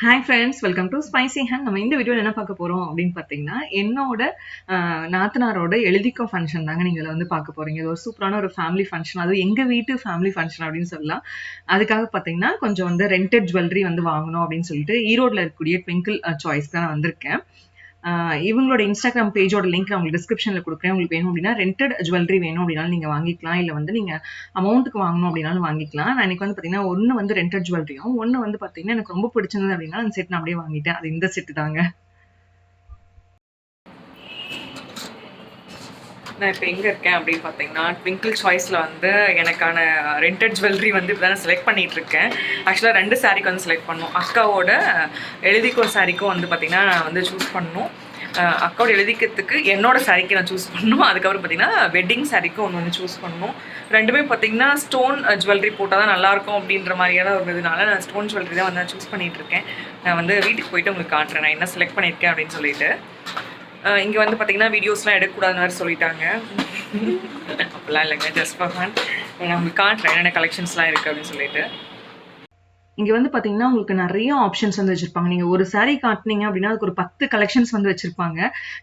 Hi friends welcome to spicy hand நம்ம இந்த வீடியோவில் என்ன பார்க்க போகிறோம் அப்படின்னு பார்த்தீங்கன்னா என்னோட நாத்தனாரோட எழுதிக்கோ ஃபங்க்ஷன் தாங்க நீங்கள் வந்து பார்க்க போகிறீங்க இது ஒரு சூப்பரான ஒரு ஃபேமிலி ஃபங்க்ஷன் அது எங்கள் வீட்டு ஃபேமிலி ஃபங்க்ஷன் அப்படின்னு சொல்லலாம். அதுக்காக பார்த்தீங்கன்னா கொஞ்சம் வந்து ரெண்டட் ஜுவல்லரி வந்து வாங்கணும் அப்படின்னு சொல்லிட்டு ஈரோட்டில் இருக்கக்கூடிய ட்விங்கிள் சாய்ஸ் தான் நான் வந்திருக்கேன். இவங்களோட இன்ஸ்டாகிராம் பேஜோட லிங்க் நான் உங்களுக்கு டிஸ்கிரிப்ஷனில் கொடுக்குறேன். உங்களுக்கு வேணும் அப்படின்னா ரெண்டட் ஜுவல்லரி வேணும் அப்படின்னாலும் நீங்கள் வாங்கிக்கலாம். இல்லை வந்து நீங்கள் அமௌண்ட்டுக்கு வாங்கணும் அப்படின்னாலும் வாங்கிக்கலாம். நான் இன்னைக்கு வந்து பார்த்தீங்கன்னா ஒன்று வந்து ரெண்டட் ஜுவல்லரியும் ஒன்று வந்து பார்த்தீங்கன்னா எனக்கு ரொம்ப பிடிச்சிருந்தது அப்படின்னா அந்த செட் நான் அப்படியே வாங்கிட்டேன். அது இந்த செட்டு தாங்க. நான் இப்போ எங்கே இருக்கேன் அப்படின்னு பார்த்தீங்கன்னா ட்விங்கிள் சாய்ஸில் வந்து எனக்கான ரெண்டட் ஜுவல்லரி வந்து இப்போ தான் செலக்ட் பண்ணிகிட்டு இருக்கேன். ஆக்சுவலாக ரெண்டு சாரீக்கு வந்து செலக்ட் பண்ணோம். அக்காவோட எழுதிக்கோ சாரீக்கும் வந்து பார்த்திங்கன்னா நான் வந்து சூஸ் பண்ணோம். அக்காவோட எழுதிக்கிறதுக்கு என்னோட சாரிக்கு நான் சூஸ் பண்ணணும் அதுக்கப்புறம் பார்த்தீங்கன்னா வெட்டிங் சாரீக்கும் ஒன்று வந்து சூஸ் பண்ணணும் ரெண்டுமே பார்த்தீங்கன்னா ஸ்டோன் ஜுவல்லரி போட்டால் தான் நல்லாயிருக்கும் அப்படின்ற மாதிரியான ஒரு இதனால நான் ஸ்டோன் ஜுவல்லரி தான் வந்து நான் சூஸ் பண்ணிகிட்ருக்கேன் இருக்கேன். நான் வந்து வீட்டுக்கு போயிட்டு உங்களுக்கு காட்டுறேன். நான் என்ன செலக்ட் பண்ணியிருக்கேன் அப்படின்னு சொல்லிட்டு. இங்கே வந்து பார்த்தீங்கன்னா வீடியோஸ்லாம் எடுக்கக்கூடாதுன்னு வேறு சொல்லிட்டாங்க. அப்படிலாம் இல்லைங்க ஜஸ்ட் ஃபார் ஃபன் நான் உங்களுக்கு காட்டுறேன் என்னென்ன கலெக்ஷன்ஸ்லாம் இருக்குது அப்படின்னு சொல்லிட்டு. இங்கே வந்து பார்த்தீங்கன்னா உங்களுக்கு நிறைய ஆப்ஷன்ஸ் வந்து வச்சுருப்பாங்க. நீங்கள் ஒரு saree காட்டுனீங்க அப்படின்னா அதுக்கு ஒரு பத்து கலெக்ஷன்ஸ் வந்து வச்சுருப்பாங்க.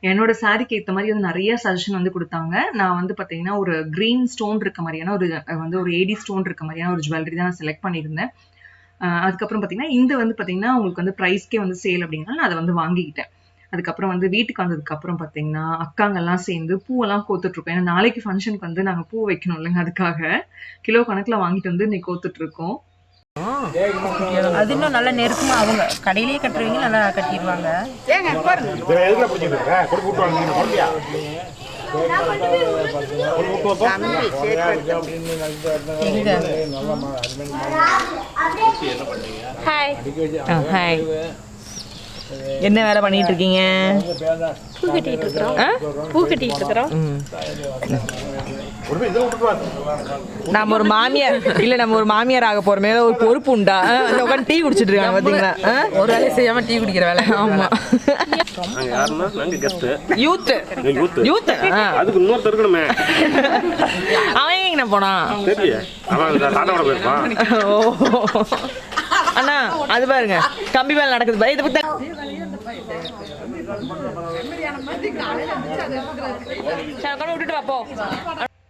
என்னோட சாரிக்கு ஏற்ற மாதிரி வந்து நிறைய சஜஷன் வந்து கொடுத்தாங்க. நான் வந்து பார்த்தீங்கன்னா ஒரு க்ரீன் ஸ்டோன் இருக்க மாதிரியான ஒரு வந்து ஒரு ஏடி ஸ்டோன் இருக்க மாதிரியான ஒரு ஜுவல்லரி தான் நான் செலக்ட் பண்ணியிருந்தேன். அதுக்கப்புறம் பார்த்தீங்கன்னா இந்த வந்து பார்த்தீங்கன்னா உங்களுக்கு வந்து ப்ரைஸ்க்கே வந்து சேல் அப்படின்னா நான் அதை வந்து வாங்கிக்கிட்டேன். அதுக்கப்புறம் வந்து வீட்டுக்கு வந்ததுக்கு அப்புறம் பார்த்தீங்கன்னா அக்காங்கெல்லாம் சேர்ந்து பூவெல்லாம் கோத்துட்டு இருக்கோம் ஏன்னா நாளைக்கு ஃபங்க்ஷனுக்கு வந்து நாங்கள் பூ வைக்கணும் இல்லைங்க அதுக்காக. கிலோ கணக்கில் வாங்கிட்டு வந்து இன்னைக்கு கோத்துட்டு இருக்கோம் அது இன்னும் நல்லா நெருக்கமா அவங்க கடையிலேயே கட்டுறவங்க நல்லா கட்டிடுவாங்க. எங்க? ஹாய் என்ன வேலை பண்ணிட்டு இருக்கீங்க பூ கட்டிட்டு இருக்கிறோம் பூ கட்டிட்டு இருக்கிறோம். நம்ம ஒரு மாமியார் இல்ல நம்ம ஒரு மாமியார் ஆக போறோமே ஒரு பொறுப்பு உண்டா? உட்காந்து டீ குடிச்சிட்டு இருக்காங்க பாத்தீங்களா? ஒரு வேலையை செய்யாம டீ குடிக்கிற வேலை. ஆமா. யூத் யூத் அதுக்கு இன்னொருத்தர் இருக்கணுமே. அவன் எங்க போனான்? அண்ணா அது பாருங்க. கம்பி மேல நடக்குது. இதை விட்டுட்டு வா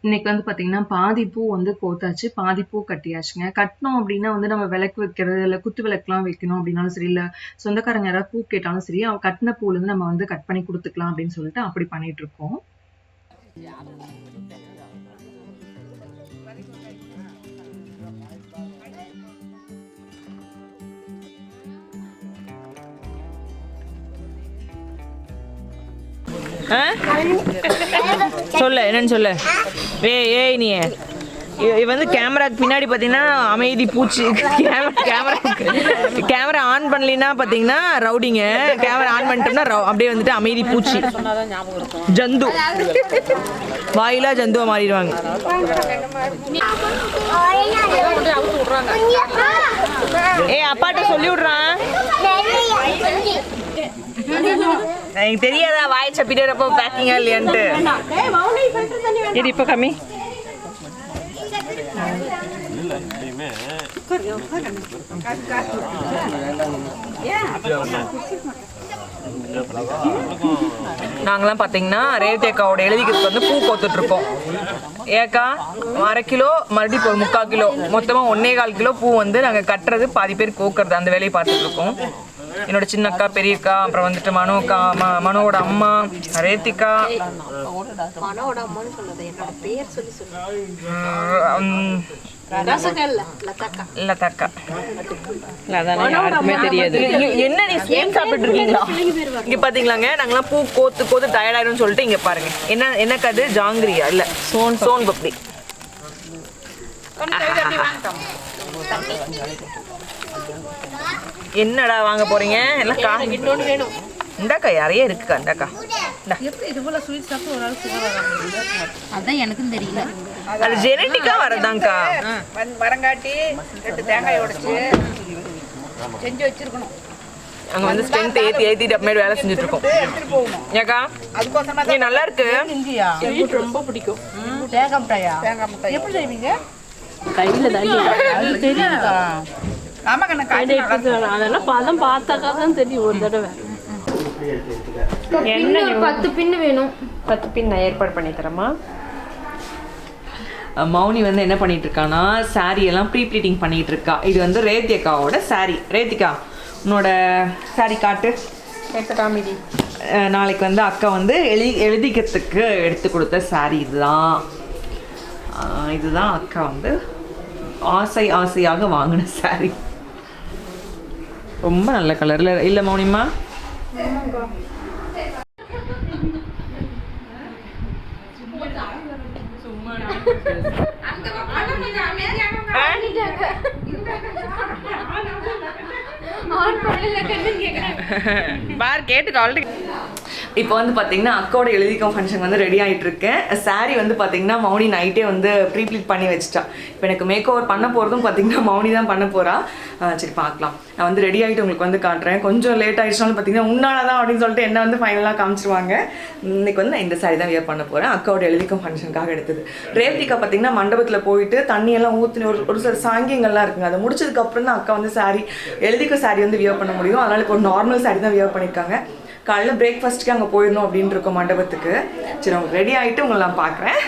இன்னைக்கு வந்து பார்த்தீங்கன்னா பாதி பூ வந்து கோத்தாச்சு பாதி பூ கட்டியாச்சுங்க. கட்டினோம் அப்படின்னா வந்து நம்ம விளக்கு வைக்கிறது இல்லை குத்து விளக்குலாம் வைக்கணும் அப்படின்னாலும் சரி இல்லை சொந்தக்காரங்க யாராவது பூ கேட்டாலும் சரி அவன் கட்டின பூலேருந்து நம்ம வந்து கட் பண்ணி கொடுத்துக்கலாம் அப்படின்னு சொல்லிட்டு அப்படி பண்ணிட்டு இருக்கோம். சொல்லு என்னன்னு சொல்லு. ஏய் ஏய் நீ. இது வந்து கேமராக்கு பின்னாடி பார்த்தீங்கன்னா அமைதி பூச்சி. கேமரா கேமரா கேமரா ஆன் பண்ணலினா பார்த்தீங்கன்னா ரவுடிங்க கேமரா ஆன் பண்ணிட்டோம்னா ரவு- அப்படியே வந்துட்டு அமைதி பூச்சி. ஜந்து. வாயிலா ஜந்துவை மாறிடுவாங்க. ஏய் அப்பாட்ட சொல்லி விடுறான் எனக்கு தெரியாதா வாய் சப்பிட்டு வரப்போ பேக்கிங்கா இல்லையான்ட்டு. இது இப்போ கம்மி. நாங்களாம் பார்த்தீங்கன்னா ரேவதி அக்காவோட எழுதிக்கிறதுக்கு வந்து பூ கோத்துட்டு இருக்கோம் ஏக்கா அரை கிலோ மறுபடியும் ஒரு முக்கால் கிலோ. மொத்தமாக ஒன்னே கால் கிலோ பூ வந்து நாங்கள் கட்டுறது பாதி பேர் கோக்குறது அந்த வேலையை பார்த்துட்டு இருக்கோம் என்னோட சின்ன அக்கா பெரிய அக்கா அப்புறம் வந்துட்டு மனோ அக்கா ம மனோவோட அம்மா ரேத்திகா. மனோட லதாக்கா. என்ன நீ ஸ்வீட் சாப்பிட்டு இருக்கீங்களா இங்க பாத்தீங்களாங்க நாங்களாம் பூ கோத்து கோத்து டயர்ட் ஆயிடும் சொல்லிட்டு இங்க பாருங்க. என்ன என்ன கது ஜாங்கிரியா இல்ல. சோன் சோன் பப்டி என்னடா வாங்க போறீங்க? எல்லாம் கா இன்னொன்று வேணும். இந்தாக்கா நிறைய இருக்குக்கா இந்தாக்கா. இந்தா. இது போல ஸ்வீட் சாப்பிட்டு ஒரு ஆள் சுகர் அதான் எனக்கும் தெரியல. அது ஜெனட்டிக்கா வரதாங்க்கா வரங்காட்டி ரெண்டு தேங்காய் உடைச்சு செஞ்சு வச்சிருக்கணும். அங்க வந்து ஸ்ட்ரென்த் ஏத்தி ஏத்திட்டு அப்புறமேட்டு வேலை செஞ்சுட்டு இருக்கோம். ஏக்கா நீ நல்லா இருக்கு. ரொம்ப பிடிக்கும். தேங்காய் மிட்டாயா? தேங்காய் மிட்டாய். எப்படி செய்வீங்க? கையில கண்ணு காய்ச்சி அதெல்லாம் பதம் பார்த்தாக்கா தான் தெரியும் ஒரு தடவை. என்ன ஒரு பத்து பின்னு வேணும். பத்து பின் நான் ஏற்பாடு பண்ணி தரேம்மா. மௌனி வந்து என்ன பண்ணிட்டு இருக்கானா saree எல்லாம் ப்ரீ ப்ளீட்டிங் பண்ணிட்டு இருக்கா. இது வந்து ரேத்தியக்காவோட saree. ரேத்திகா உன்னோட saree காட்டு. அஹ் நாளைக்கு வந்து அக்கா வந்து எழுதி எழுதிக்கிறதுக்கு எடுத்து கொடுத்த saree இதுதான். இதுதான் அக்கா வந்து ஆசை ஆசையாக வாங்கின saree. ரொம்ப நல்ல கலரில். இல்லை மௌனிமா? பார் கேட்டுக்க ஆல்ரெடி இப்போ வந்து பார்த்தீங்கன்னா அக்காவோட எழுதிக்கும் ஃபங்க்ஷன் வந்து ரெடி ஆகிட்டு இருக்கேன் சாரீ வந்து பார்த்தீங்கன்னா மௌனி நைட்டே வந்து ப்ரீப்ளீட் பண்ணி வச்சிட்டா. இப்போ எனக்கு மேக் ஓவர் பண்ண போகிறதும் பார்த்தீங்கன்னா மௌனி தான் பண்ண போகிறா சரி பார்க்கலாம். நான் வந்து ரெடி ஆகிட்டு உங்களுக்கு வந்து காட்டுறேன். கொஞ்சம் லேட் ஆயிடுச்சுனாலும் பார்த்தீங்கன்னா உன்னால தான் அப்படின்னு சொல்லிட்டு என்ன வந்து ஃபைனலாக காமிச்சிருவாங்க. இன்னைக்கு வந்து நான் இந்த சாரி தான் வியர் பண்ண போகிறேன் அக்காவோட எழுதிக்கும் ஃபங்க்ஷனுக்காக எடுத்தது. ரேவதிக்கா பார்த்தீங்கன்னா மண்டபத்தில் போயிட்டு தண்ணியெல்லாம் ஊற்றின ஒரு ஒரு சில சாங்கியங்கள்லாம் இருக்குங்க. அதை முடிச்சதுக்கப்புறம் தான் அக்கா வந்து சாரி எழுதிக்க சாரி வந்து வியர் பண்ண முடியும். அதனால் இப்போ நார்மல் சாரி தான் வியர் பண்ணியிருக்காங்க காலைல பிரேக்ஃபாஸ்ட்டுக்கு அங்கே போயிடணும் அப்படின்னு இருக்கோம் மண்டபத்துக்கு. சரி அவங்க ரெடி ஆகிட்டு உங்களை நான் பார்க்குறேன்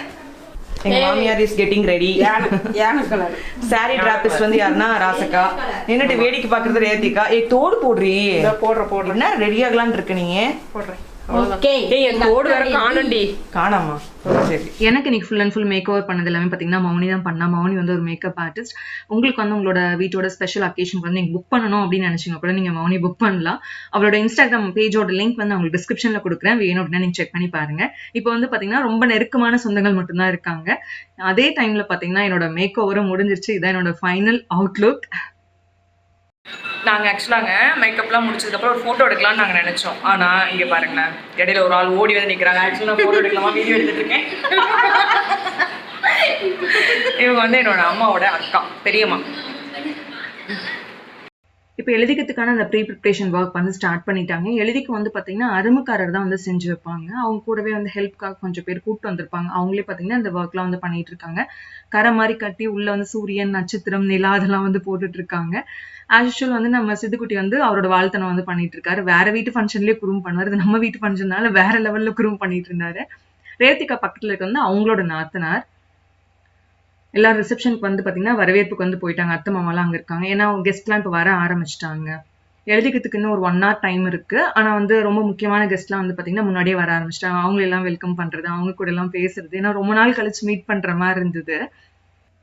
எங்கள் மாமியார் இஸ் கெட்டிங் ரெடி சாரி டிராபிஸ்ட் வந்து யாருன்னா ராசக்கா. நின்னுட்டு வேடிக்கை பார்க்கறது ரேத்திகா. ஏ தோடு போடுறி போடுற போடுற என்ன ரெடி ஆகலான்னு இருக்க நீங்க? போடுறேன். எனக்கு இன்னைக்கு full and full makeover பண்ணது எல்லாமே பார்த்தீங்கன்னா மௌனி தான் பண்ணா. மௌனி வந்து ஒரு மேக்கப் ஆர்டிஸ்ட் உங்களுக்கு வந்து உங்களோட வீட்டோட ஸ்பெஷல் அக்கேஷனுக்கு வந்து நீங்கள் புக் பண்ணணும் அப்படின்னு நினைச்சீங்க. கூட நீங்கள் மௌனி புக் பண்ணலாம். அவளோட இன்ஸ்டாகிராம் பேஜோட லிங்க் வந்து உங்களுக்கு டிஸ்கிரிப்ஷனில் கொடுக்குறேன். வேணும் அப்படின்னா நீங்கள் செக் பண்ணி பாருங்க. இப்போ வந்து பார்த்தீங்கன்னா ரொம்ப நெருக்கமான சொந்தங்கள் மட்டும்தான் இருக்காங்க. அதே டைம்ல பார்த்தீங்கன்னா என்னோட மேக் ஓவரும் முடிஞ்சிருச்சு. இதான் என்னோட ஃபைனல் அவுட்லுக் நாங்கள் ஆக்சுவலாங்க மேக்கப்லாம் முடிச்சதுக்கப்புறம் ஒரு ஃபோட்டோ எடுக்கலாம்னு நாங்கள் நினச்சோம். ஆனால் இங்கே பாருங்களேன் இடையில ஒரு ஆள் ஓடி வந்து நிற்கிறாங்க ஆக்சுவலாக நான் ஃபோட்டோ எடுக்கலாமா வீடியோ எடுத்துட்டு இருக்கேன்? இவங்க வந்து என்னோட அம்மாவோட அக்கா பெரியம்மா. இப்போ எழுதிக்கிறதுக்கான அந்த ப்ரீ ப்ரிப்ரேஷன் ஒர்க் வந்து ஸ்டார்ட் பண்ணிட்டாங்க. எழுதிக்கு வந்து பார்த்தீங்கன்னா அருமக்காரர் தான் வந்து செஞ்சு வைப்பாங்க. அவங்க கூடவே வந்து ஹெல்ப்காக கொஞ்சம் பேர் கூப்பிட்டு வந்திருப்பாங்க. அவங்களே பார்த்தீங்கன்னா இந்த ஒர்க்லாம் வந்து பண்ணிட்டு இருக்காங்க. கரை மாதிரி கட்டி உள்ள வந்து சூரியன் நட்சத்திரம் நிலா அதெல்லாம் வந்து போட்டுட்டு இருக்காங்க. ஆஸ் யூஷுவல் வந்து நம்ம சித்துக்குட்டி வந்து அவரோட வாழ்த்தனை வந்து பண்ணிட்டு இருக்காரு. வேற வீட்டு ஃபங்க்ஷன்லேயே குரூம் பண்ணுவார். இது நம்ம வீட்டு ஃபங்க்ஷன்னால வேற லெவல்ல குரூம் பண்ணிட்டு இருந்தாரு. ரேத்திகா பக்கத்துல இருக்க வந்து அவங்களோட நாத்தனார். எல்லா ரிசப்ஷனுக்கு வந்து பார்த்தீங்கன்னா வரவேற்புக்கு வந்து போயிட்டாங்க. அத்தை மாமாலாம் அங்கே இருக்காங்க. ஏன்னா கெஸ்ட்லாம் இப்போ வர ஆரம்பிச்சிட்டாங்க. எழுதிக்கிறதுக்கு இன்னும் ஒரு ஒன் ஹவர் டைம் இருக்கு. ஆனால் வந்து ரொம்ப முக்கியமான கெஸ்ட்லாம் வந்து பார்த்தீங்கன்னா முன்னாடியே வர ஆரம்பிச்சிட்டாங்க. அவங்கள எல்லாம் வெல்கம் பண்ணுறது அவங்க கூட எல்லாம் பேசுறது. ஏன்னா ரொம்ப நாள் கழிச்சு மீட் பண்ணுற மாதிரி இருந்தது.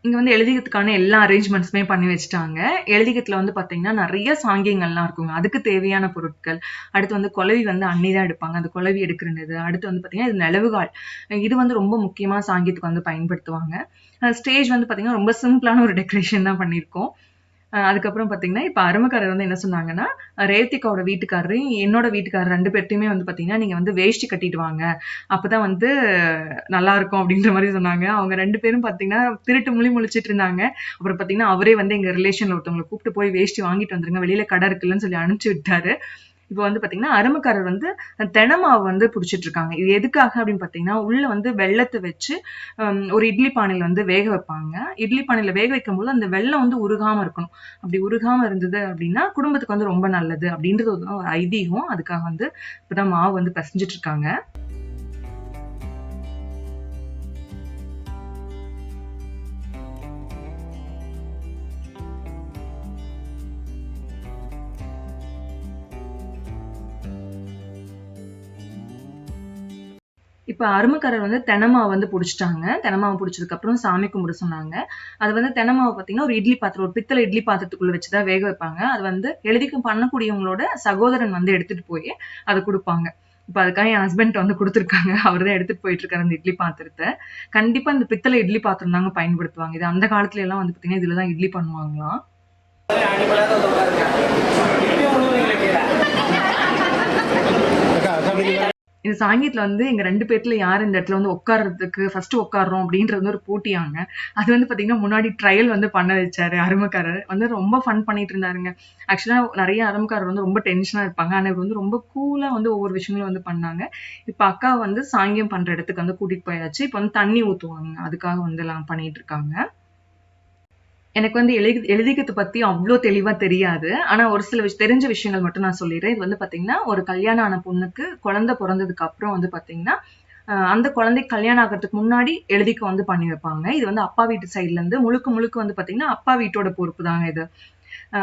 இங்கே வந்து எழுதிக்கிறதுக்கான எல்லா அரேஞ்ச்மெண்ட்ஸுமே பண்ணி வச்சுட்டாங்க. எழுதிக்கிறதுல வந்து பார்த்தீங்கன்னா நிறைய சாங்கியங்கள்லாம் இருக்குங்க. அதுக்கு தேவையான பொருட்கள். அடுத்து வந்து குலவி வந்து அன்னி தான் எடுப்பாங்க. அந்த குலவி எடுக்கிறது அடுத்து வந்து பார்த்தீங்கன்னா இது நிலவுகால். இது வந்து ரொம்ப முக்கியமாக சாங்கியத்துக்கு வந்து பயன்படுத்துவாங்க. ஸ்டேஜ் வந்து பார்த்தீங்கன்னா ரொம்ப சிம்பிளான ஒரு டெக்கரேஷன் தான் பண்ணியிருக்கோம். அதுக்கப்புறம் பார்த்தீங்கன்னா இப்போ அருமக்காரர் வந்து என்ன சொன்னாங்கன்னா ரேத்திகாவோட வீட்டுக்காரரு என்னோட வீட்டுக்காரர் ரெண்டு பேர்ட்டையுமே வந்து பார்த்தீங்கன்னா நீங்கள் வந்து வேஷ்டி கட்டிட்டு வாங்க. அப்பதான் வந்து நல்லா இருக்கும் அப்படின்ற மாதிரி சொன்னாங்க. அவங்க ரெண்டு பேரும் பார்த்தீங்கன்னா திருட்டு முழி முழிச்சிட்டு இருந்தாங்க. அப்புறம் பார்த்தீங்கன்னா அவரே வந்து எங்கள் ரிலேஷனில் ஒருத்தவங்களை கூப்பிட்டு போய் வேஷ்டி வாங்கிட்டு வந்துருங்க. வெளியில் கடை இருக்குல்லன்னு சொல்லி அனுப்பிச்சு விட்டாரு. இப்போ வந்து பார்த்தீங்கன்னா அருமக்காரர் வந்து தெனமாவு வந்து பிடிச்சிட்டு இருக்காங்க இது எதுக்காக அப்படின்னு பார்த்தீங்கன்னா உள்ள வந்து வெள்ளத்தை வச்சு ஒரு இட்லி பானையில வந்து வேக வைப்பாங்க. இட்லி பானையில வேக வைக்கும் போது அந்த வெள்ளம் வந்து உருகாம இருக்கணும். அப்படி உருகாம இருந்தது அப்படின்னா குடும்பத்துக்கு வந்து ரொம்ப நல்லது அப்படின்றது ஒரு ஐதீகம். அதுக்காக வந்து இப்பதான் மாவு வந்து பசிஞ்சிட்டு இருக்காங்க இப்போ அருமக்காரர் வந்து தெனமாவை வந்து பிடிச்சிட்டாங்க. தெனமாவை பிடிச்சதுக்கப்புறம் சாமி கும்பிட சொன்னாங்க. அது வந்து தெனமாவை பார்த்தீங்கன்னா ஒரு இட்லி பாத்திரம் ஒரு பித்தளை இட்லி பாத்திரத்துக்குள்ள வச்சு தான் வேக வைப்பாங்க. அது வந்து எழுதிக்கும் பண்ணக்கூடியவங்களோட சகோதரன் வந்து எடுத்துட்டு போய் அதை கொடுப்பாங்க. இப்போ அதுக்காக என் ஹஸ்பண்ட் வந்து கொடுத்துருக்காங்க. அவர் தான் எடுத்துட்டு போயிட்டு இருக்காரு அந்த இட்லி பாத்திரத்தை. கண்டிப்பா இந்த பித்தளை இட்லி பாத்திரம் தாங்க பயன்படுத்துவாங்க. இது அந்த காலத்துல எல்லாம் வந்து பார்த்தீங்கன்னா இதுல தான் இட்லி பண்ணுவாங்களாம். இந்த சாங்கியத்துல வந்து எங்க ரெண்டு பேர்த்துல யார் இந்த இடத்துல வந்து உட்கார்றதுக்கு ஃபர்ஸ்ட் உட்காடுறோம் அப்படின்றது வந்து ஒரு போட்டியாங்க அது வந்து பாத்தீங்கன்னா முன்னாடி ட்ரையல் வந்து பண்ண வச்சாரு அருமக்காரர். வந்து ரொம்ப ஃபன் பண்ணிட்டு இருந்தாருங்க. ஆக்சுவலா நிறைய அருமக்காரர் வந்து ரொம்ப டென்ஷனா இருப்பாங்க. ஆனா இவர் வந்து ரொம்ப கூலா வந்து ஒவ்வொரு விஷயங்களும் வந்து பண்ணாங்க. இப்ப அக்கா வந்து சாங்கியம் பண்ற இடத்துக்கு வந்து கூட்டிட்டு போயாச்சு. இப்ப வந்து தண்ணி ஊத்துவாங்க. அதுக்காக வந்து எல்லாம் பண்ணிட்டு இருக்காங்க. எனக்கு வந்து எழுதி எழுதிக்கிறது பத்தி அவ்வளோ தெளிவா தெரியாது. ஆனா ஒரு சில விஷ தெரிஞ்ச விஷயங்கள் மட்டும் நான் சொல்லிடுறேன். இது வந்து பாத்தீங்கன்னா ஒரு கல்யாணம் ஆன பொண்ணுக்கு குழந்தை பிறந்ததுக்கு அப்புறம் வந்து பாத்தீங்கன்னா அந்த குழந்தைக்கு கல்யாணம் ஆகிறதுக்கு முன்னாடி எழுதிக்க வந்து பண்ணி வைப்பாங்க இது வந்து அப்பா வீட்டு சைட்ல இருந்து முழுக்க முழுக்க வந்து பாத்தீங்கன்னா அப்பா வீட்டோட பொறுப்பு தாங்க இது.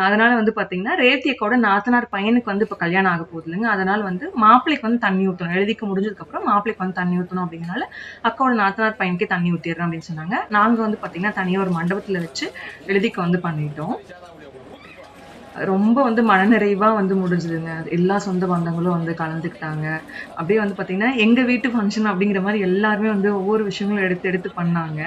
அதனால வந்து பாத்தீங்கன்னா ரேத்தியக்கோட நாத்தனார் பையனுக்கு வந்து இப்போ கல்யாணம் ஆக போகுது இல்லைங்க. அதனால வந்து மாப்பிளைக்கு வந்து தண்ணி ஊற்றணும் எழுதிக்க முடிஞ்சதுக்கப்புறம் மாப்பிளைக்கு வந்து தண்ணி ஊற்றணும் அப்படிங்கிறனால அக்காவோட நாத்தனார் பையனுக்கே தண்ணி ஊற்றிடுறோம் அப்படின்னு சொன்னாங்க. நாங்கள் வந்து பார்த்தீங்கன்னா தனியாக ஒரு மண்டபத்தில் வச்சு எழுதிக்க வந்து பண்ணிட்டோம். ரொம்ப வந்து மனநிறைவாக வந்து முடிஞ்சதுங்க. எல்லா சொந்த பந்தங்களும் வந்து கலந்துக்கிட்டாங்க. அப்படியே வந்து பார்த்தீங்கன்னா எங்கள் வீட்டு ஃபங்க்ஷன் அப்படிங்கிற மாதிரி எல்லாருமே வந்து ஒவ்வொரு விஷயங்களும் எடுத்து எடுத்து பண்ணாங்க.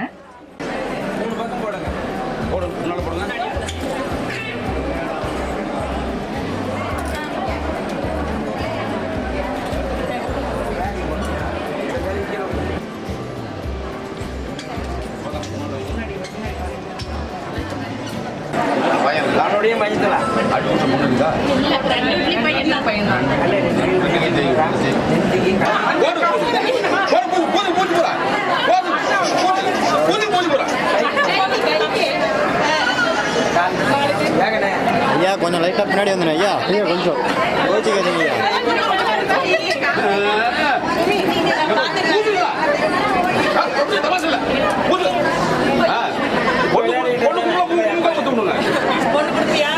ஐயா கொஞ்சம் லைட்டாக பின்னாடி வந்துடும் ஐயா ஐயா கொஞ்சம். யோசிக்காதீங்க ஐயா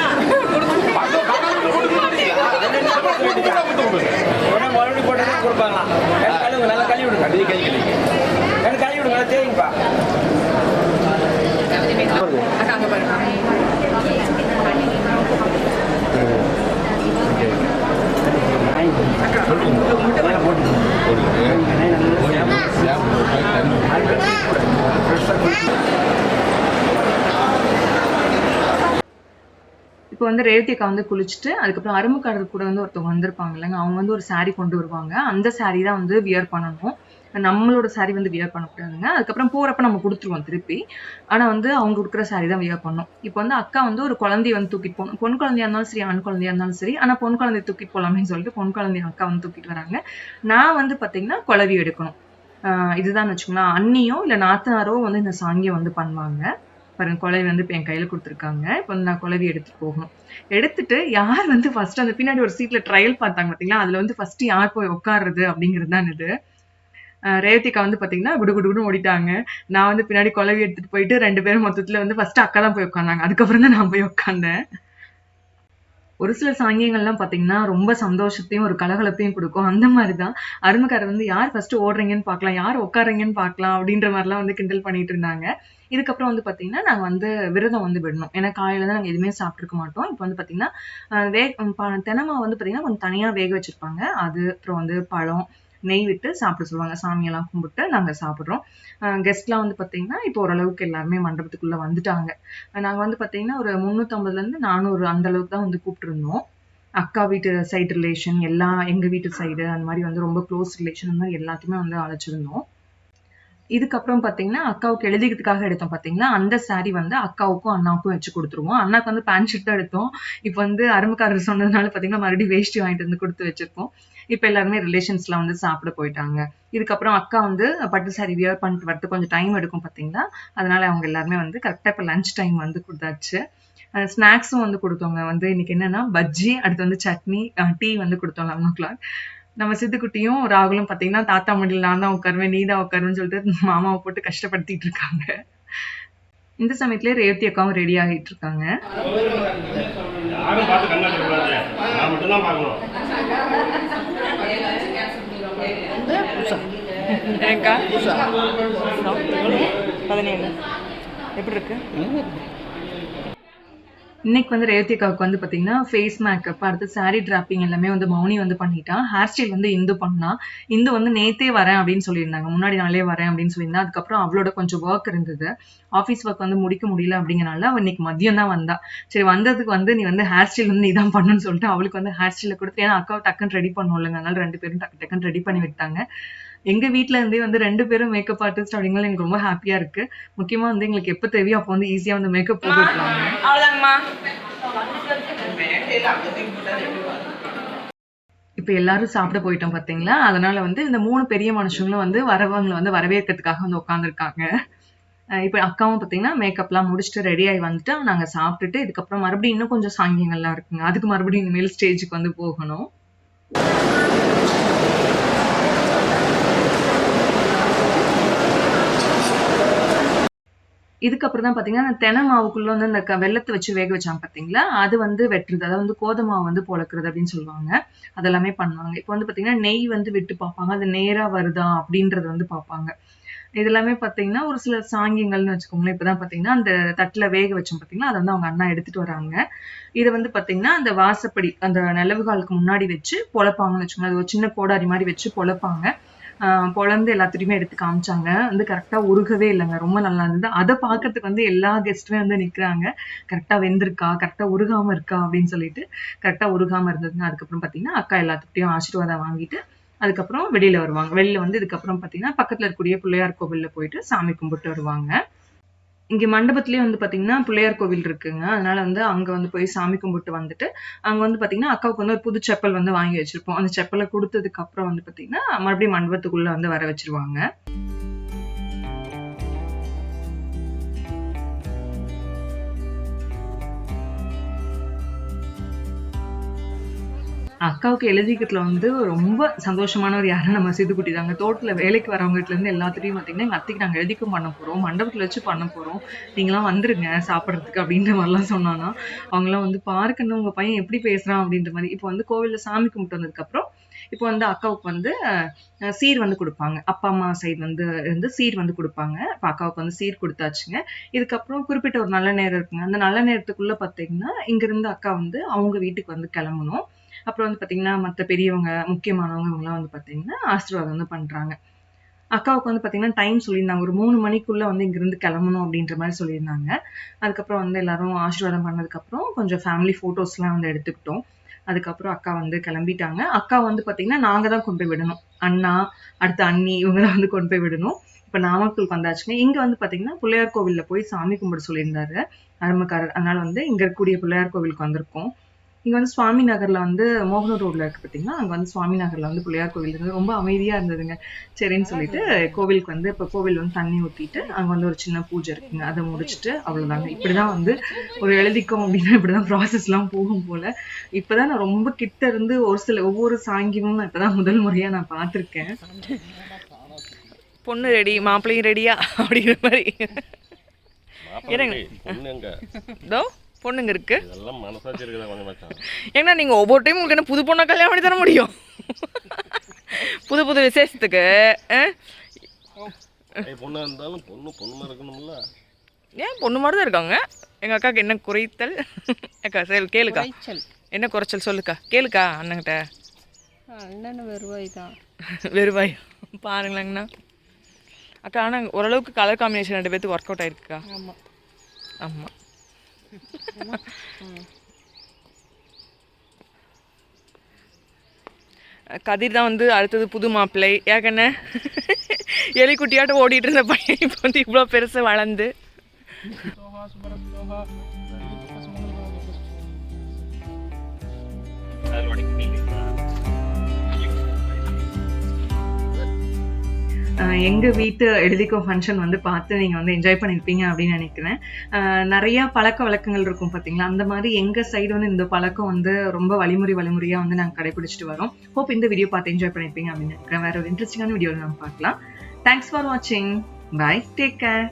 உடனே மறுபடியும் போட்டு கொடுப்பாங்களாம் கை கழுவுங்க நல்லா கழுவி விடுங்க கழுவி கை கழுவி கழுவி கழுவி விடுங்க நல்லா தேய்ங்கப்பா இப்போ வந்து ரேவதி அக்கா வந்து குளிச்சுட்டு அதுக்கப்புறம் அருமுக்காரர் கூட வந்து ஒருத்தவங்க வந்திருப்பாங்க இல்லைங்க. அவங்க வந்து ஒரு saree கொண்டு வருவாங்க. அந்த saree தான் வந்து வியர் பண்ணணும். நம்மளோட saree வந்து வியர் பண்ணக்கூடாதுங்க. அதுக்கப்புறம் போறப்ப நம்ம கொடுத்துருவோம் திருப்பி. ஆனா வந்து அவங்க கொடுக்குற சாரீ தான் வியர் பண்ணணும். இப்போ வந்து அக்கா வந்து ஒரு குழந்தைய வந்து தூக்கிட்டு போகணும். பொன் குழந்தையா இருந்தாலும் சரி ஆண் குழந்தையா இருந்தாலும் சரி. ஆனா பொன் குழந்தைய தூக்கிட்டு போலாமேன்னு சொல்லிட்டு பொன் குழந்தைய அக்கா வந்து தூக்கிட்டு வராங்க. நான் வந்து பாத்தீங்கன்னா குழவி எடுக்கணும். இதுதான் வச்சுக்கோங்களேன். அண்ணியோ இல்ல நாத்தனாரோ வந்து இந்த சாங்கியம் வந்து பண்ணுவாங்க. பாருங்க குழவி வந்து இப்போ என் கையில் கொடுத்துருக்காங்க. இப்போ வந்து நான் குழவி எடுத்துட்டு போகணும். எடுத்துட்டு யார் வந்து ஃபர்ஸ்ட் அந்த பின்னாடி ஒரு சீட்ல ட்ரையல் பார்த்தாங்க பார்த்தீங்களா அதுல வந்து ஃபர்ஸ்ட் யார் போய் உட்காருறது அப்படிங்கிறது தான் இது. ரேவதிக்கா வந்து பார்த்தீங்கன்னா குடு குடுன்னு ஓடிட்டாங்க. நான் வந்து பின்னாடி குழவி எடுத்துட்டு போயிட்டு ரெண்டு பேரும் மொத்தத்தில் வந்து ஃபர்ஸ்ட் அக்கா தான் போய் உட்காந்தாங்க அதுக்கப்புறம் தான் நான் போய் உட்காந்தேன் ஒரு சில சாங்கியங்கள்லாம் பார்த்தீங்கன்னா ரொம்ப சந்தோஷத்தையும் ஒரு கலகலப்பையும் கொடுக்கும். அந்த மாதிரி தான் அருமைக்காரர் வந்து யார் ஃபர்ஸ்ட் ஓடுறீங்கன்னு பார்க்கலாம் யார் உட்காருங்கன்னு பார்க்கலாம் அப்படின்ற மாதிரிலாம் வந்து கிண்டல் பண்ணிட்டு இருந்தாங்க. இதுக்கப்புறம் வந்து பார்த்தீங்கன்னா நாங்கள் வந்து விரதம் வந்து விடணும். ஏன்னா காலையில் தான் நாங்கள் எதுவுமே சாப்பிட்டுருக்க மாட்டோம். இப்போ வந்து பார்த்தீங்கன்னா வே ப- வந்து பார்த்தீங்கன்னா கொஞ்சம் தனியாக வேக வச்சிருப்பாங்க. அது அப்புறம் வந்து பழம் நெய் விட்டு சாப்பிட சொல்லுவாங்க. சாமியெல்லாம் கும்பிட்டு நாங்கள் சாப்பிட்றோம். கெஸ்ட்லாம் வந்து பார்த்தீங்கன்னா இப்போ ஓரளவுக்கு எல்லாருமே மண்டபத்துக்குள்ளே வந்துட்டாங்க. நாங்கள் வந்து பார்த்தீங்கன்னா ஒரு முந்நூற்றம்பதுலேருந்து நானூறு அந்த அளவுக்கு தான் வந்து கூப்பிட்டுருந்தோம். அக்கா வீட்டு சைடு ரிலேஷன் எல்லாம் எங்கள் வீட்டு சைடு அந்த மாதிரி வந்து ரொம்ப க்ளோஸ் ரிலேஷன் அந்த மாதிரி எல்லாத்தையுமே வந்து அழைச்சிருந்தோம். இதுக்கப்புறம் பார்த்தீங்கன்னா அக்காவுக்கு எழுதிக்கிறதுக்காக எடுத்தோம் பார்த்தீங்களா அந்த saree வந்து அக்காவுக்கும் அண்ணாவுக்கும் வச்சு கொடுத்துருவோம். அண்ணாக்கு வந்து பேண்ட் ஷர்ட் தான் எடுத்தோம். இப்போ வந்து அரும்புக்காரர் சொன்னதுனால பார்த்தீங்கன்னா மறுபடியும் வேஷ்டி வாங்கிட்டு வந்து கொடுத்து வச்சிருக்கோம் இப்போ எல்லாருமே ரிலேஷன்ஸ்லாம் வந்து சாப்பிட போயிட்டாங்க. இதுக்கப்புறம் அக்கா வந்து பட்டு சாரி வியர் பண்ணிட்டு வரது கொஞ்சம் டைம் எடுக்கும் பார்த்தீங்களா அதனால அவங்க எல்லாருமே வந்து கரெக்டாக இப்போ லஞ்ச் டைம் வந்து கொடுத்தாச்சு. ஸ்நாக்ஸும் வந்து கொடுத்தவங்க வந்து இன்னைக்கு என்னன்னா பஜ்ஜி அடுத்து வந்து சட்னி டீ வந்து கொடுத்தோம் லெவன் ஓ கிளாக் நம்ம சித்துக்குட்டியும் ராகுலும் பாத்தீங்கன்னா தாத்தா மடியில் நான் தான் உட்காருவேன் நீ தான் உட்காருவேன்னு சொல்லிட்டு மாமாவை போட்டு கஷ்டப்படுத்திட்டு இருக்காங்க. இந்த சமயத்திலே ரேவதி அக்காவும் ரெடி ஆகிட்டு இருக்காங்க. பதினேழு. எப்படி இருக்கு? இன்னைக்கு வந்து ரேவதி அக்காவுக்கு வந்து பார்த்தீங்கன்னா ஃபேஸ் மேக்கப் அடுத்து saree டிராப்பிங் எல்லாமே வந்து மௌனி வந்து பண்ணிட்டான் ஹேர் ஸ்டைல் வந்து இந்து பண்ணா. இந்து வந்து நேத்தே வரேன் அப்படின்னு சொல்லியிருந்தாங்க. முன்னாடி நாளே வரேன் அப்படின்னு சொல்லியிருந்தா. அதுக்கப்புறம் அவளோட கொஞ்சம் ஒர்க் இருந்தது. ஆஃபீஸ் ஒர்க் வந்து முடிக்க முடியல அப்படிங்கறனால அவள் இன்னைக்கு மதியம் தான் வந்தா. சரி வந்ததுக்கு வந்து நீ வந்து ஹேர் ஸ்டைல் வந்து நீ தான் பண்ணணும்னு சொல்லிட்டு அவளுக்கு வந்து ஹேர் ஸ்டைல கொடுத்து ஏன்னா அக்காவை டக்குன்னு ரெடி பண்ணும் இல்லைங்க. அதனால ரெண்டு பேரும் டக்கு டக்குன்னு ரெடி பண்ணி விட்டாங்க. எங்க வீட்ல இருந்தே வந்து ரெண்டு பேரும் மேக்கப் ஆர்டிஸ்ட் அப்படிங்கிறது எனக்கு ரொம்ப ஹாப்பியா இருக்கு. முக்கியமா வந்து எங்களுக்கு எப்ப தேவையோ அப்போ வந்து ஈஸியா வந்து மேக்கப் போட்டு விட்டுருவாங்க அவ்வளோதாங்கம்மா இப்ப எல்லாரும் சாப்பிட போயிட்டோம் பாத்தீங்களா? அதனால வந்து இந்த மூணு பெரிய மனுஷங்களும் வந்து வரவங்களை வந்து வரவேற்கிறதுக்காக வந்து உட்காந்துருக்காங்க இப்போ அக்காவும் பார்த்தீங்கன்னா மேக்கப்லாம் முடிச்சுட்டு ரெடி ஆகி வந்துட்டு. நாங்கள் சாப்பிட்டுட்டு இதுக்கப்புறம் மறுபடியும் இன்னும் கொஞ்சம் சாங்கியங்கள்லாம் இருக்குங்க. அதுக்கு மறுபடியும் இனிமேல் ஸ்டேஜுக்கு வந்து போகணும். இதுக்கப்புறம் தான் பார்த்தீங்கன்னா அந்த தென மாவுக்குள்ள வந்து அந்த க- வெள்ளத்தை வச்சு வேக வச்சாங்க பார்த்தீங்களா அது வந்து வெட்டுறது அதாவது வந்து கோதை மாவு வந்து பொழக்கிறது அப்படின்னு சொல்லுவாங்க. அதெல்லாமே பண்ணுவாங்க. இப்போ வந்து பார்த்தீங்கன்னா நெய் வந்து விட்டு பார்ப்பாங்க. அது நேராக வருதா அப்படின்றத வந்து பார்ப்பாங்க. இதெல்லாமே பார்த்தீங்கன்னா ஒரு சில சாங்கியங்கள்னு வச்சுக்கோங்களேன். இப்போ தான் பார்த்தீங்கன்னா அந்த தட்டில் வேக வச்சோம் பார்த்தீங்கன்னா அதை வந்து அவங்க அண்ணா எடுத்துகிட்டு வராங்க. இதை வந்து பார்த்தீங்கன்னா அந்த வாசப்படி அந்த நிலவுகாலுக்கு முன்னாடி வச்சு பொழப்பாங்கன்னு வச்சுக்கோங்க அது ஒரு சின்ன கோடாரி மாதிரி வச்சு பொழப்பாங்க பொழந்து எல்லாத்துட்டையுமே எடுத்து காமிச்சாங்க. வந்து கரெக்டாக உருகவே இல்லைங்க. ரொம்ப நல்லா இருந்தது. அதை பார்க்கறதுக்கு வந்து எல்லா கெஸ்ட்டுமே வந்து நிற்கிறாங்க கரெக்டாக வெந்திருக்கா? கரெக்டாக உருகாமல் இருக்கா? அப்படின்னு சொல்லிட்டு கரெக்டாக உருகாமல் இருந்ததுங்க. அதுக்கப்புறம் பார்த்தீங்கன்னா அக்கா எல்லாத்துக்கிட்டையும் ஆசீர்வாதம் வாங்கிட்டு அதுக்கப்புறம் வெளியில வருவாங்க. வெளியில வந்து இதுக்கப்புறம் பார்த்தீங்கன்னா பக்கத்தில் இருக்கக்கூடிய பிள்ளையார் கோவிலில் போயிட்டு சாமி கும்பிட்டு வருவாங்க. இங்கே மண்டபத்திலேயே வந்து பார்த்தீங்கன்னா பிள்ளையார் கோவில் இருக்குங்க. அதனால வந்து அங்கே வந்து போய் சாமி கும்பிட்டு வந்துட்டு அங்கே வந்து பார்த்தீங்கன்னா அக்காவுக்கு வந்து ஒரு புது செப்பல் வந்து வாங்கி வச்சிருப்போம். அந்த செப்பலை கொடுத்ததுக்கு அப்புறம் வந்து பார்த்தீங்கன்னா மறுபடியும் மண்டபத்துக்குள்ள வந்து வர வச்சிருவாங்க. அக்காவுக்கு எழுதிக்கிறதுல வந்து ரொம்ப சந்தோஷமானவர் யாரும் நம்ம சிதுக்குட்டி தாங்க. தோட்டத்தில் வேலைக்கு வரவங்ககிட்ட எல்லாத்துலேயும் பார்த்தீங்கன்னா எங்கள் அத்தைக்கு நாங்கள் எழுதிக்கும் பண்ண போகிறோம் மண்டபத்தில் வச்சு பண்ண போகிறோம் நீங்களாம் வந்துருங்க சாப்பிட்றதுக்கு அப்படின்ற மாதிரிலாம் சொன்னானா. அவங்களாம் வந்து பார்க்கணும் உங்கள் பையன் எப்படி பேசுகிறான் அப்படின்ற மாதிரி. இப்போ வந்து கோவிலில் சாமி கும்பிட்டு வந்ததுக்கப்புறம் இப்போ வந்து அக்காவுக்கு வந்து சீர் வந்து கொடுப்பாங்க. அப்பா அம்மா சைடு வந்து இருந்து சீர் வந்து கொடுப்பாங்க. இப்போ அக்காவுக்கு வந்து சீர் கொடுத்தாச்சுங்க. இதுக்கப்புறம் குறிப்பிட்ட ஒரு நல்ல நேரம் இருக்குங்க. அந்த நல்ல நேரத்துக்குள்ள பார்த்தீங்கன்னா இங்கிருந்து அக்கா வந்து அவங்க வீட்டுக்கு வந்து கிளம்பணும். அப்புறம் வந்து பார்த்தீங்கன்னா மற்ற பெரியவங்க முக்கியமானவங்க இவங்கெல்லாம் வந்து பார்த்தீங்கன்னா ஆசீர்வாதம் வந்து பண்ணுறாங்க அக்காவுக்கு வந்து பார்த்தீங்கன்னா டைம் சொல்லியிருந்தாங்க. ஒரு மூணு மணிக்குள்ளே வந்து இங்கேருந்து கிளம்பணும் அப்படின்ற மாதிரி சொல்லியிருந்தாங்க. அதுக்கப்புறம் வந்து எல்லாரும் ஆசீர்வாதம் பண்ணதுக்கப்புறம் கொஞ்சம் ஃபேமிலி ஃபோட்டோஸ்லாம் வந்து எடுத்துக்கிட்டோம். அதுக்கப்புறம் அக்கா வந்து கிளம்பிட்டாங்க. அக்கா வந்து பார்த்தீங்கன்னா நாங்கள் தான் கொண்டு போய் விடணும். அண்ணா அடுத்த அண்ணி இவங்க தான் வந்து கொண்டு போய் விடணும். இப்போ நாமக்கலுக்கு வந்தாச்சுங்க இங்கே வந்து பார்த்தீங்கன்னா பிள்ளையார் கோவிலில் போய் சாமி கும்பிட சொல்லியிருந்தாரு. அருமக்காரர். அதனால வந்து இங்கே இருக்கக்கூடிய பிள்ளையார் கோவிலுக்கு வந்திருக்கோம். இங்கே வந்து சுவாமி நகரில் வந்து மோகனூர் ரோட்ல இருக்கு பார்த்தீங்கன்னா அங்கே வந்து சுவாமி நகரில் வந்து பிள்ளையார் கோவில் இருந்தது ரொம்ப அமைதியாக இருந்ததுங்க. சரின்னு சொல்லிட்டு கோவிலுக்கு வந்து இப்போ கோவில் வந்து தண்ணி ஊற்றிட்டு அங்கே வந்து ஒரு சின்ன பூஜை இருக்குங்க. அதை முடிச்சுட்டு அவ்வளோதாங்க இப்படி தான் வந்து ஒரு எழுதிக்கும் அப்படின்னா இப்படி தான் ப்ராசஸ்லாம் போகும் போல். இப்போ தான் நான் ரொம்ப கிட்ட இருந்து ஒரு சில ஒவ்வொரு சாங்கியமும் நான் இப்போ தான் முதல் முறையாக நான் பார்த்துருக்கேன். பொண்ணு ரெடி மாப்பிள்ளையும் ரெடியா அப்படிங்கிற மாதிரி. இதோ. பொண்ணுங்க இருக்கு. இதெல்லாம் மனசாட்சி இருக்குதா கொஞ்சம் மச்சான் ஏன்னா நீங்க ஒவ்வொரு டைம் உங்களுக்கு என்ன புது பொண்ணா கல்யாணம் பண்ணி தர முடியும்? புது புது விசேஷத்துக்கு ஆ? ஏய், பொண்ணா இருந்தாலும் பொண்ணு பொண்ணு மாதிரி இருக்கணும்ல. ஏன் பொண்ணு மாதிரி தான் இருக்காங்க? எங்க அக்காவுக்கு என்ன குறைத்தல்? அக்கா சரி கேளுக்கா. என்ன குறைச்சல் சொல்லுக்கா? கேளுக்கா அண்ணங்கிட்ட அண்ணன் வருவாய் தான். வெறுவாய். பாருங்களேங்கண்ணா. அக்கா ஆனால் ஓரளவுக்கு கலர் காம்பினேஷன் ரெண்டு பேத்துக்கு ஒர்க் அவுட் ஆயிருக்குக்கா? ஆமாம் ஆமாம் கதிர் தான் வந்து அடுத்தது புது மாப்பிள்ளை. ஏக்கண்ணே எலிக்குட்டியாட்டம் ஓடிட்டு இருந்த பையன் இப்போ வந்து இவ்வளோ பெருசு வளர்ந்து. ஆஹ் எங்கள் வீட்டு எழுதிக்கோ ஃபங்க்ஷன் வந்து பார்த்து நீங்கள் வந்து என்ஜாய் பண்ணியிருப்பீங்க அப்படின்னு நினைக்கிறேன். நிறையா பழக்க வழக்கங்கள் இருக்கும் பார்த்தீங்களா அந்த மாதிரி எங்கள் சைடு வந்து இந்த பழக்கம் வந்து ரொம்ப வழிமுறை வழிமுறையாக வந்து நாங்கள் கடைபிடிச்சிட்டு வரோம். ஹோப் இந்த வீடியோ பார்த்து என்ஜாய் பண்ணியிருப்பீங்க அப்படின்னு நினைக்கிறேன். வேற ஒரு இன்ட்ரெஸ்டிங்கான வீடியோவில் நம்ம பார்க்கலாம். தேங்க்ஸ் ஃபார் வாட்சிங் பை டேக் கேர்